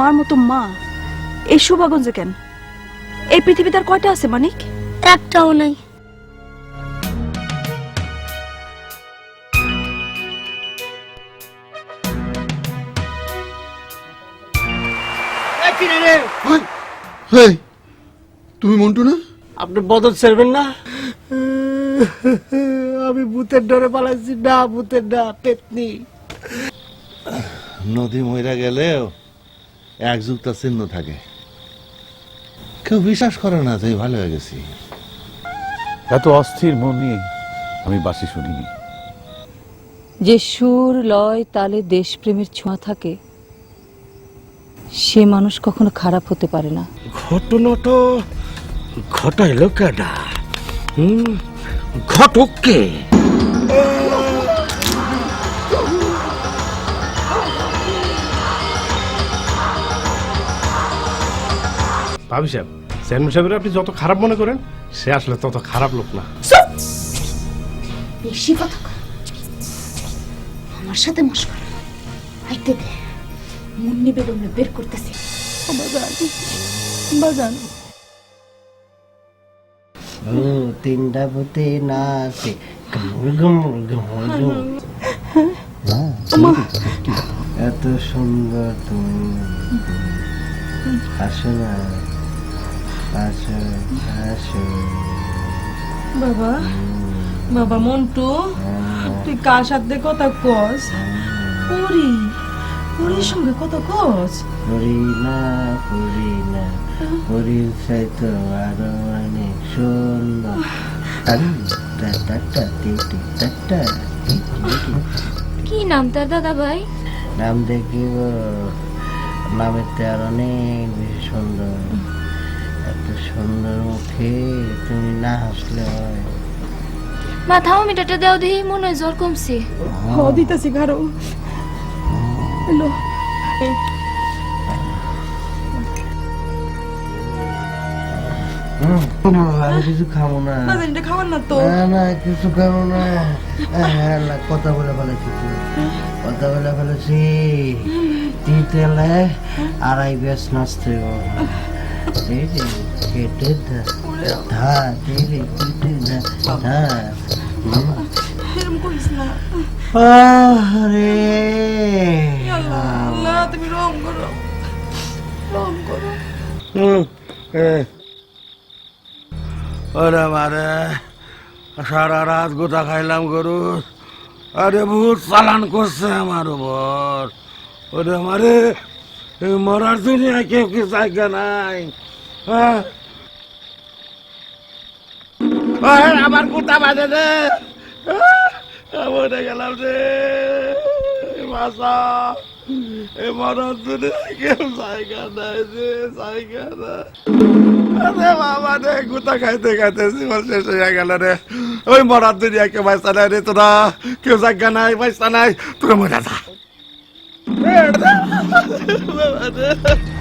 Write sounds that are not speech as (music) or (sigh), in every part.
মার মতো মা এই শুভাগঞ্জে কেন? এই পৃথিবীতে আর কয়টা আছে মানিক? একটাও নাই। হেই তুমি মন্টু না? আপনি বদল ছাড়বেন না? আমি ভূতের ডরে পালাইছি না ভূতের না পেতনি নদী মইরা গেলেও এক যুগটা চিহ্ন থাকে। কেউ বিশ্বাস করে না যে ভালো হয়ে গেছি। এত অস্থির মন নিয়ে আমি বাসি শুনিনি। যে সুর লয় তালে দেশপ্রেমের ছোঁয়া থাকে সে মানুষ কখনো খারাপ হতে পারে না। ঘটনা তো ঘটাইলো কেডা? হুম? ঘটক ভাবি সাহেব। চেয়ারম্যান সাহেবের আপনি যত খারাপ মনে করেন সে আসলে তত খারাপ লোক না। বেশি কথা আমার সাথে মশকরা আইতে দে। মুন্নি বেগমে বের করতেছি। ও তিনটা ভূতে নাচে। এত সুন্দর তুমি। আসো না। বাবা বাবা মন্টু তুই কার সাথে কথা কস? পরি পরির সঙ্গে কথা কস? করি না করি না চাইতো আরও অনেক সুন্দর। কি নাম তার দাদা ভাই? নাম দেখিব নামের তো আর অনেক বেশি সুন্দর। এত সুন্দর মুখে তুমি না হাসলে হয়। মাথাও মিটাতে দেও দেহি মনে হয় জ্বর কমছে। হ দিতেছি হ্যালো আর কিছু খাব না। বাজানটা খাওয়ার না তো। না না কিছু খাব না। হ্যাঁ না কথা বলে ফেলেছি। কথা বলে ফেলেছি। তিন তেলে আড়াই বেশ নাচতে হবে। এই কেটে ধা ধা এই কেটে ধা ধা হুম। না তুমি রং করো রং করো ওরে মারে সারা রাত গোটা খাইলাম গরু আরে বহুত চালান করছে আমার উপর ওরে মারে এই মরার দুনিয়া কেউ কি জায়গা নাই হ্যাঁ? ওই, আমার কুটা বাজে রে মরে গেলাম রে মাসা এই মরার দুনিয়া কেউ জায়গা নাই রে জায়গা নাই আরে বাবা রে গুতা খাইতে খাইতে জীবন শেষ হয়ে গেল রে ওই মরার দুনিয়া কেউ বাইসা নাই রে তোরা কেউ জায়গা নাই বাইসা নাই তোরা মরে যা 妈的！(laughs)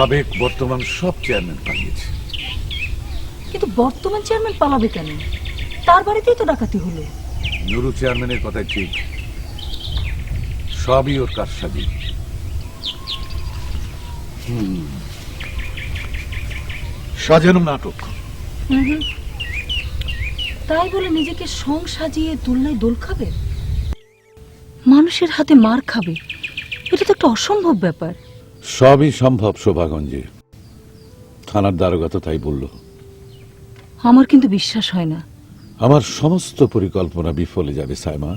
সাবেক বর্তমান সব চেয়ারম্যান পালিয়েছে। কিন্তু বর্তমান চেয়ারম্যান পালাবে কেন? তার বাড়িতেই তো ডাকাতি হলো। নুরু চেয়ারম্যানের কথাই ঠিক। সবই ওর কারসাজি হুম। সাজানো নাটক। তাই বলে নিজেকে সং সাজিয়ে দোলনায় দোল খাবে? মানুষের হাতে মার খাবে? এটা তো একটা অসম্ভব ব্যাপার। সবই সম্ভব শোভাগঞ্জে। থানার দারোগা তো তাই বলল। আমার কিন্তু বিশ্বাস হয় না। আমার সমস্ত পরিকল্পনা বিফলে যাবে সাইমা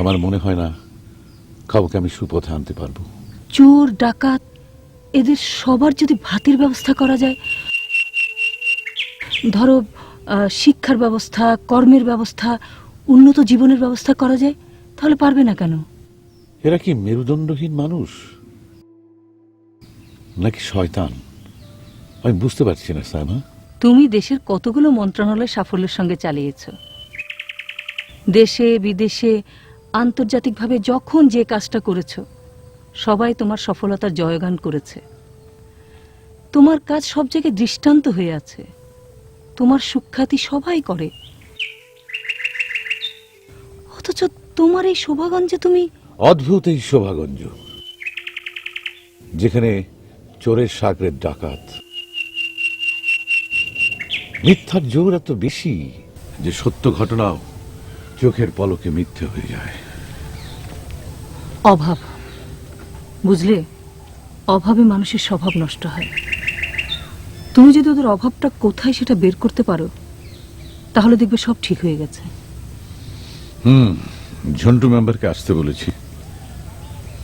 আমার মনে হয় না কাউকে আমি সুপথে আনতে পারব। চোর ডাকাত এদের সবার যদি ভাতের ব্যবস্থা করা যায় ধরো শিক্ষার ব্যবস্থা কর্মের ব্যবস্থা উন্নত জীবনের ব্যবস্থা করা যায় তাহলে পারবে না কেন? এরা কি মেরুদণ্ডহীন মানুষ? নাকি শয়তান? আমি বুঝতে পারছি না, সাইমা। তুমি দেশের কতগুলো মন্ত্রণালয় সাফল্যের সঙ্গে চালিয়েছ? দেশে, বিদেশে, আন্তর্জাতিকভাবে যখন যে কাজটা করেছ, সবাই তোমার সফলতার জয়গান করেছে। তোমার কাজ সব জায়গায় দৃষ্টান্ত হয়ে আছে। তোমার সুখ্যাতি সবাই করে। অথচ তোমার এই শোভাগঞ্জে তুমি অদ্ভুত এই শোভাগঞ্জ যেখানে চোরের সাগরের ডাকাত। মিথ্যার জোর এত বেশি যে সত্য ঘটনাও চোখের পলকে মিথ্যে হয়ে যায়। অভাব বুঝলে? অভাবে মানুষের স্বভাব নষ্ট হয়। তুমি যদি ওদের অভাবটা কোথায় সেটা বের করতে পারো তাহলে দেখবে সব ঠিক হয়ে গেছে। হুম ঝন্টু মেম্বারকে আসতে বলেছি।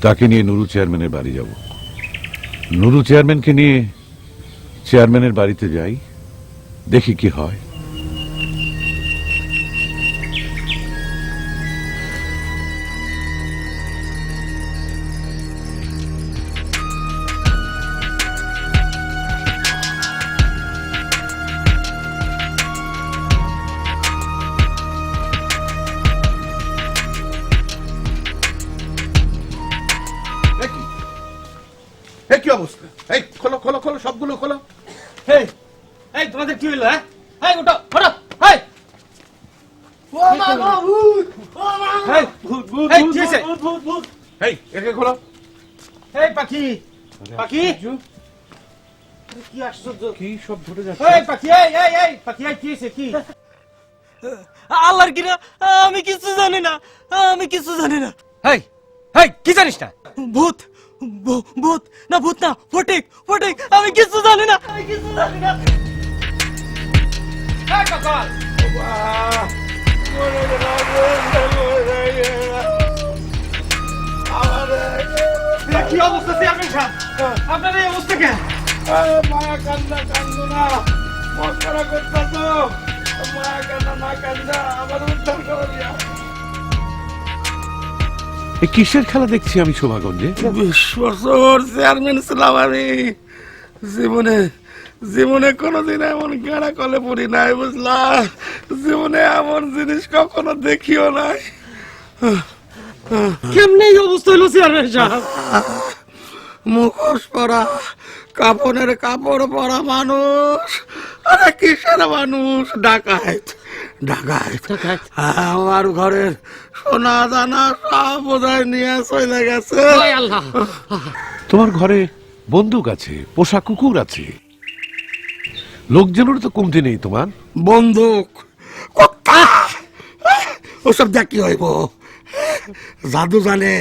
তাকে নিয়ে নুরু চেয়ারম্যানের বাড়ি যাব। নুরু চেয়ারম্যানকে নিয়ে চেয়ারম্যানের বাড়িতে যাই, দেখি কি হয়। অবস্থা? এই খোলো খোলো খোলো সবগুলো খোলো। এই এই তোমাদের কি হইল হ্যাঁ? এই ওটা ওটা এই। এই, এই, কি হয়েছে? এই একে খোলো। এই পাখি পাখি। কি আশ্চর্য। কি সব ঘটে যাচ্ছে? এই পাখি এই এই এই পাখি এই কি হয়েছে কি? আল্লাহর কিনা আমি কিছু জানি না আমি কিছু জানি না। কি জানিস না? ভূত ভূত! না ভূত না ফটিক ফটিক! আমি কিছু জানি না! আমি কিছু জানি না। এ কি অবস্থা চেয়ারম্যান সাহেব? আপনার এই অবস্থা কেন? মায়া কান্দা কান্দো না মস্করা করতেছ মায়া কান্দা না কান্দা আমার উদ্ধার করে দিয়া। এই কিসের খেলা দেখছি আমি শোভাগঞ্জে বিশ্বসর চেয়ারম্যান ছিলাম আমি। জীবনে জীবনে কোনোদিন এমন গেড়া কলে পড়ি নাই বুঝলা? জীবনে এমন জিনিস কখনো দেখিও নাই। কেমনে এই অবস্থা হলো চেয়ারম্যান সাহেব? মুখোশ পরা কাপড়ের কাপড় পরা মানুষ। আরে কিসের মানুষ? ডাকায় ডাকাত। আমার ঘরের সোনা দানা সব বোধহয় নিয়ে চলে গেছে। তোমার ঘরে বন্দুক আছে পোষা কুকুর আছে। লোকজনের তো কমতি নেই তোমার। বন্দুক ওসব দেখ কি হইব? জাদু জানে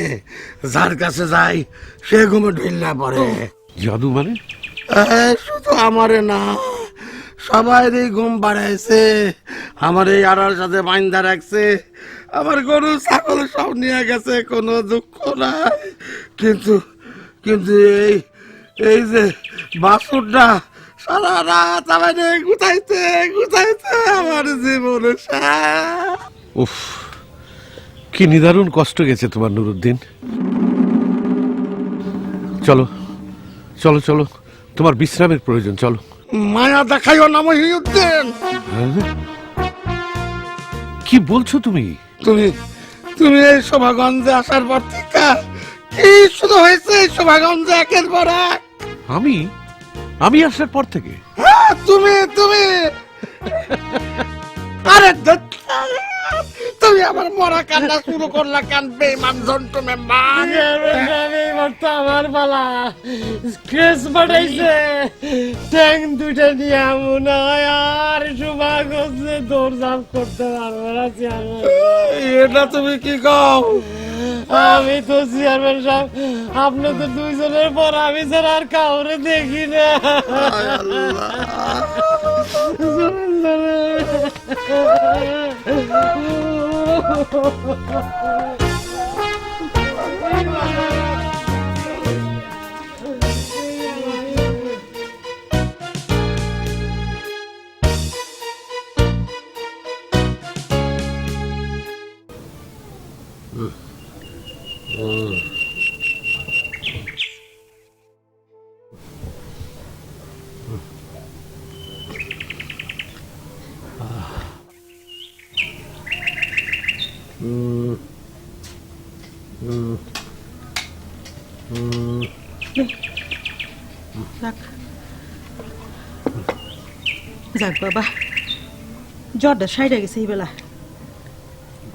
যার কাছে যাই সে ঘুমে ঢুলনা পড়ে জাদু মানে? শুধু আমারে না সবাইরই ঘুম বাড়াইছে আমার এই আড়ার সাথে বাইন্দা রাখছে আমার গরু ছাগল সব নিয়ে গেছে কোনো দুঃখ নাই। কিন্তু কিন্তু এই এই যে বাসুরটা সারা রাত আমার গুতাইতে গুতাইতে আমার জীবনে। উফ। কি নিদারুণ কষ্ট গেছে তোমার নুরুদ্দিন। চলো চলো চলো। তোমার বিশ্রামের প্রয়োজন চলো। মায়া দেখাইও না মহিউদ্দিন। হ্যাঁ? কি বলছো তুমি? তুমি তুমি এই শোভাগঞ্জে আসার পর থেকে কি শুধু হয়েছে এই শোভাগঞ্জে একের পর এক? আমি? আমি আসার পর থেকে? হ্যাঁ, তুমি তুমি। (laughs) আরে আমার মরা কান্না শুরু করলা কেন বেমান জন্টু মেম্বার? আমার পালা স্ক্রেচ পাঠাইছে। ট্যাং দুইটা নিয়ে এমন আর সুভাগঞ্জে দৌড় ঝাঁপ করতে পারব না এটা তুমি কি কও? আমি তো চেয়ারম্যান সাহেব আপনি তো দুইজনের পর আমি ছাড়া আর কাউরে দেখি না। চলেন, ハハハハ! যাক বাবা জ্বরটা সাইডে গেছে এই বেলা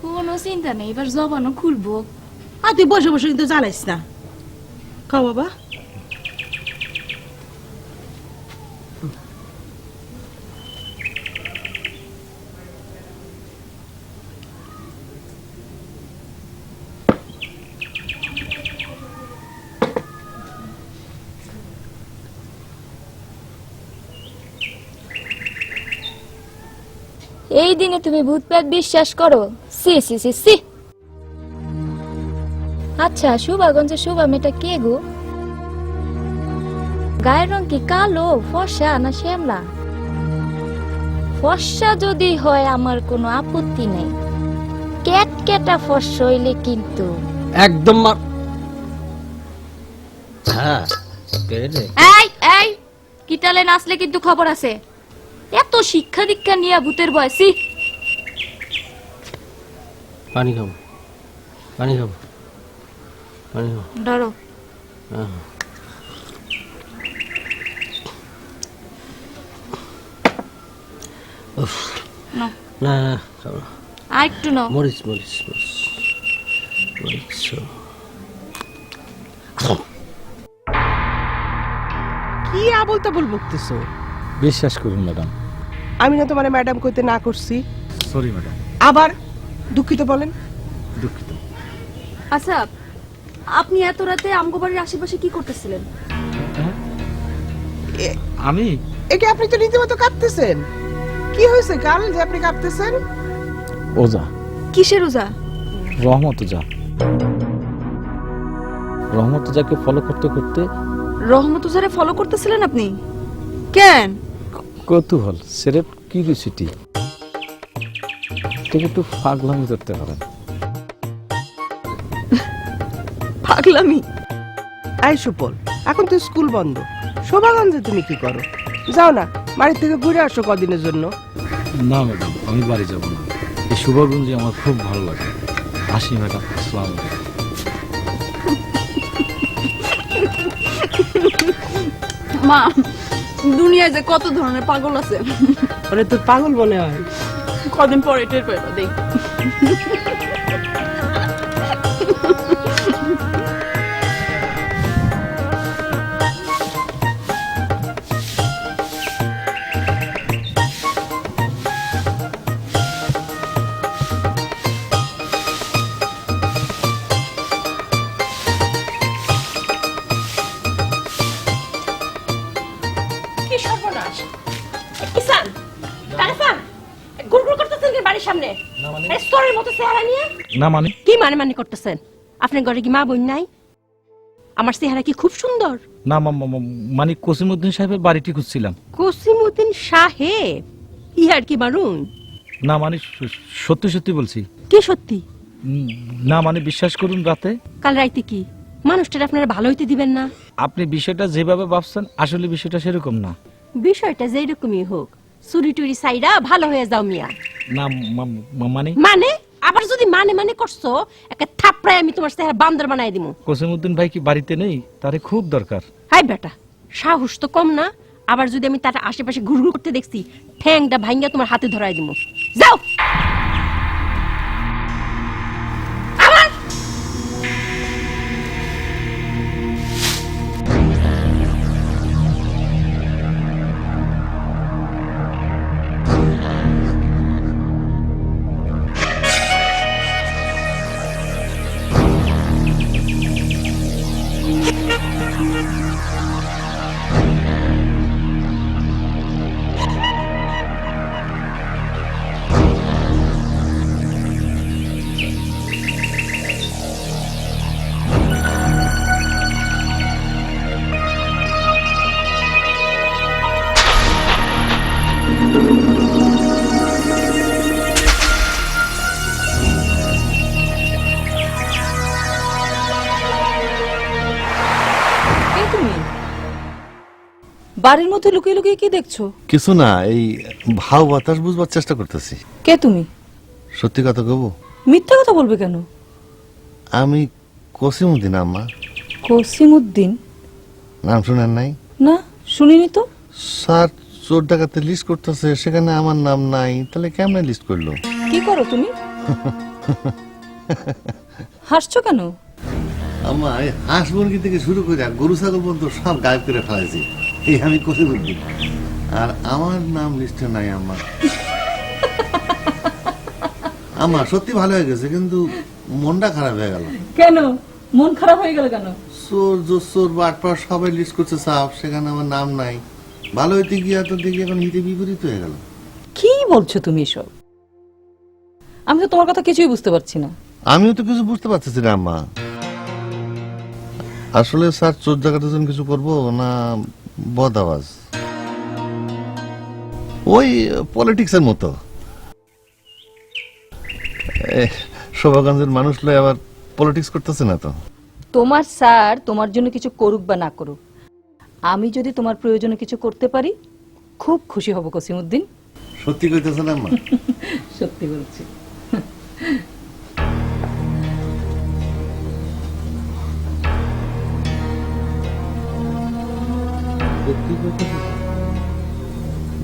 কোনো চিন্তা নেই এবার জবানো খুলবো আর তুই বসে বসে কিন্তু জ্বালাইস না খাও বাবা এই দিনে তুমি ভূত প্রেত বিশ্বাস করো? সি সি সি সি। আচ্ছা শুভাগঞ্জের শুভা মেয়েটা কে গো? গায়ের রং কি কালো ফর্সা না শ্যামলা? ফর্সা যদি হয় আমার কোনো আপত্তি নেই। ক্যাট ক্যাটা ফর্সা হইলে কিন্তু। একদম মা- হ্যাঁ এই এই কিটালে নাচলে কিন্তু খবর আছে। এত শিক্ষা দীক্ষা নিয়ে ভূতের বয়সী? পানি খাব। পানি খাব। পানি খাব। ধরো। হ্যাঁ। উফ, না। না খাব আর একটু নাও মরিচ মরিচ মরিচ। মরিচ কি আবল তাবল বকতেছো? বিশ্বাস করুন ম্যাডাম। আমি না তোমার ম্যাডাম কইতে না করছি। সরি ম্যাডাম আবার দুঃখিত বলেন? দুঃখিত। আচ্ছা আপনি এত রাতে আমগো বাড়ির আশেপাশে কি করতেছিলেন? আমি? একে আপনি তো রীতিমতো কাঁপতেছেন কি হয়েছে কাল যে আপনি কাঁপতেছেন ওজা। কিসের ওজা? রহমত যা রহমত যাকে ফলো করতে করতে রহমত উজারে ফলো করতেছিলেন আপনি? কেন? কৌতূহল সেরেপ কিউরিসিটি ঠিক একটু ফাগলামি করতে পারেন পাগলামি আই সুপল এখন তো স্কুল বন্ধ। শোভাগঞ্জে তুমি কি করো? যাও না বাড়ি থেকে ঘুরে আসো কদিনের জন্য। না ম্যাডাম আমি বাড়ি যাব না। এই শুভগঞ্জে আমার খুব ভালো লাগে। আসি ম্যাডাম আসসালাম মা দুনিয়ায় যে কত ধরনের পাগল আছে। ওরে তোর পাগল মনে হয়। কদিন পরে টের পাইবা দেখ। না মানে? কি মানে মানে করতেছেন? আপনার ঘরে কি মা বোন নাই? আমার চেহারা কি খুব সুন্দর? না মানে কসিমউদ্দিন সাহেবের বাড়িটি খুঁজছিলাম। কসিমুদ্দিন সাহেব? ইহার কি মারুন? না মানে সত্যি সত্যি বলছি। কি সত্যি? না মানে বিশ্বাস করুন রাতে। কাল রাইতে কি? মানুষটার আপনারা ভালো হইতে দিবেন না? আপনি বিষয়টা যেভাবে ভাবছেন আসলে বিষয়টা সেরকম না। বিষয়টা যেরকমই হোক চুরি টুরি সাইরা ভালো হয়ে যাও মিয়া। না মানে? মানে? আবার যদি মানে মানে করছ একটা থাপড়ায় আমি তোমার চেহারা বান্দর বানাই দিমু। কসিমউদ্দিন ভাই কি বাড়িতে নেই? তারে খুব দরকার। হাই বেটা সাহস তো কম না। আবার যদি আমি তার আশেপাশে ঘুরঘুর করতে দেখছি ঠ্যাংটা ভাঙ্গা তোমার হাতে ধরাই দিমু। যাও! বাড়ির মধ্যে লুকিয়ে লুকিয়ে কি দেখছ? কিছু না এই ভাও বাতাস বুঝবার চেষ্টা করতেছি। কে তুমি? সত্যি কথা কব মিথ্যা কথা বলবে কেন? আমি কসিমুদ্দিন আম্মা। কসিমউদ্দিন? নাম শুনেন নাই? না শুনিনি তো। স্যার চোর ডাকাতে লিস্ট করতেছে সেখানে আমার নাম নাই তাহলে কেমনে লিস্ট করল? কি করো তুমি? হাসছো কেন? আম্মা এই হাঁস মুরগি থেকে শুরু করে গরু ছাগল পর্যন্ত সব গায়েব করে ফেলাইছি। এই আমি কসিমুদ্দিন আর আমার নাম লিস্টে নাই আম্মা আম্মা সত্যি ভালো হয়ে গেছে কিন্তু মনটা খারাপ হয়ে গেল। কেন? মন খারাপ হয়ে গেল কেন? চোর জোর বাটপার সবাই লিস্ট করছে সাপ সেখানে আমার নাম নাই। ভালো হইতে গিয়া তো দেখি এখন হিতে বিপরীত হয়ে গেল। কি বলছো তুমি এসব? আমি তো তোমার কথা কিছুই বুঝতে পারছি না। আমিও তো কিছু বুঝতে পারতেছি না আম্মা। আসলে স্যার চোর জন্য কিছু করব না বদ আওয়াজ ওই পলিটিক্স এর মতো শোভাগঞ্জের মানুষ লয় আবার পলিটিক্স করতেছে না তো। তোমার স্যার তোমার জন্য কিছু করুক বা না করুক আমি যদি তোমার প্রয়োজনে কিছু করতে পারি খুব খুশি হব কসিমউদ্দিন। সত্যি কইতেছে না আম্মা? (laughs) সত্যি বলছি।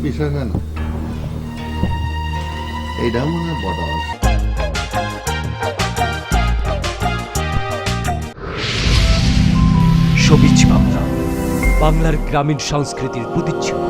বিশ্বাস না এইটা মনে হয় বড় সবিজ বাংলা বাংলার গ্রামীণ সংস্কৃতির প্রতিচ্ছবি।